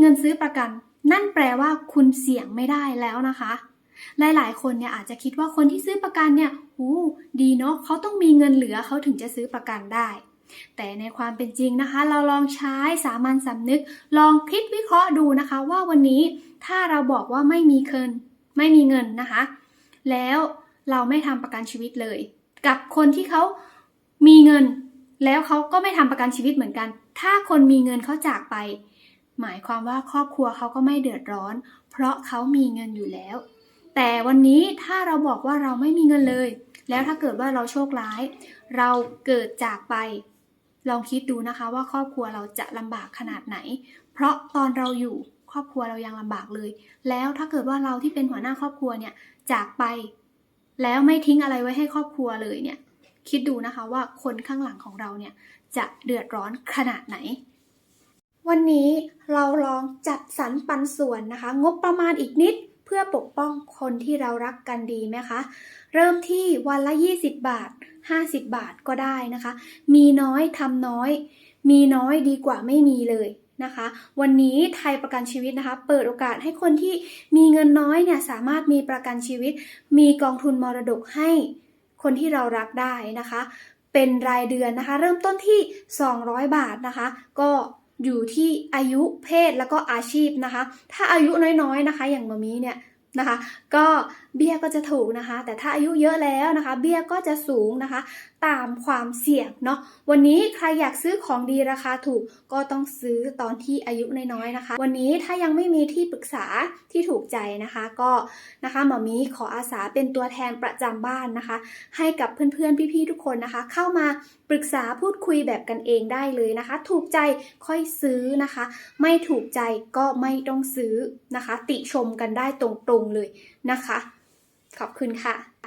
เงินซื้อประกัน นั่นแปลว่าคุณเสี่ยงไม่ได้แล้วนะคะ หลายๆ คนเนี่ยอาจจะคิดว่าคนที่ซื้อประกันเนี่ยหูดีเนาะเขาต้องมีเงินเหลือเขาถึงจะซื้อประกันได้ แต่ในความเป็นจริงนะคะ เราลองใช้สามัญสำนึก ลองคิดวิเคราะห์ดูนะคะ ว่าวันนี้ถ้าเราบอกว่าไม่มีเงิน ไม่มีเงินนะคะ แล้วเราไม่ทำประกันชีวิตเลย กับคนที่เขามีเงิน แล้วเขาก็ไม่ทำประกันชีวิตเหมือนกัน ถ้าคนมีเงินเขาจากไป หมายความว่าครอบครัวเขาก็ไม่เดือดร้อน เพราะเขามีเงินอยู่แล้ว แต่วันนี้ถ้าเราบอกว่าเราไม่มีเงินเลย แล้วถ้าเกิดว่าเราโชคร้าย เราเกิดจากไป ลองคิดดูนะคะว่าครอบครัวเราจะลำบากขนาดไหน เพราะตอนเราอยู่ครอบครัวเรายังลำบากเลย แล้วถ้าเกิดว่าเราที่เป็นหัวหน้าครอบครัวเนี่ยจากไป แล้วไม่ทิ้งอะไรไว้ให้ครอบครัวเลยเนี่ยคิดดูนะคะว่าคนข้างหลังของเราเนี่ยจะเดือดร้อนขนาดไหน วันนี้เราลองจัดสรรปันส่วนนะคะ งบประมาณอีกนิดเพื่อปกป้องคนที่เรารักกันดีไหมคะ เริ่มที่วันละ 20 บาท 50 บาทก็ได้นะคะ มีน้อยทำน้อย มีน้อยดีกว่าไม่มีเลยนะคะ วันนี้ไทยประกันชีวิตนะคะ เปิดโอกาสให้คนที่มีเงินน้อยเนี่ยสามารถมีประกันชีวิต มีกองทุนมรดกให้คนที่เรารักได้นะคะ เป็นรายเดือนนะคะ เริ่มต้นที่ 200 บาทนะคะ ก็ อยู่ที่อายุเพศแล้วก็อาชีพนะคะ ถ้าอายุน้อยๆนะคะ อย่างมามีเนี่ยนะคะ ก็เบี้ยก็จะถูกนะคะ แต่ถ้าอายุเยอะแล้วนะคะ เบี้ยก็จะสูงนะคะ ตามความเสี่ยงเนาะวันนี้ใครอยากซื้อของดีราคาถูกก็ต้องซื้อตอนที่อายุน้อยๆนะคะ วันนี้ถ้ายังไม่มีที่ปรึกษาที่ถูกใจนะคะก็นะคะหมอมีขออาสาเป็นตัวแทนประจำบ้านนะคะ ให้กับเพื่อนๆพี่ๆทุกคนนะคะ เข้ามาปรึกษาพูดคุยแบบกันเองได้เลยนะคะ ถูกใจค่อยซื้อนะคะ ไม่ถูกใจก็ไม่ต้องซื้อนะคะ ติชมกันได้ตรงๆเลยนะคะ ขอบคุณค่ะ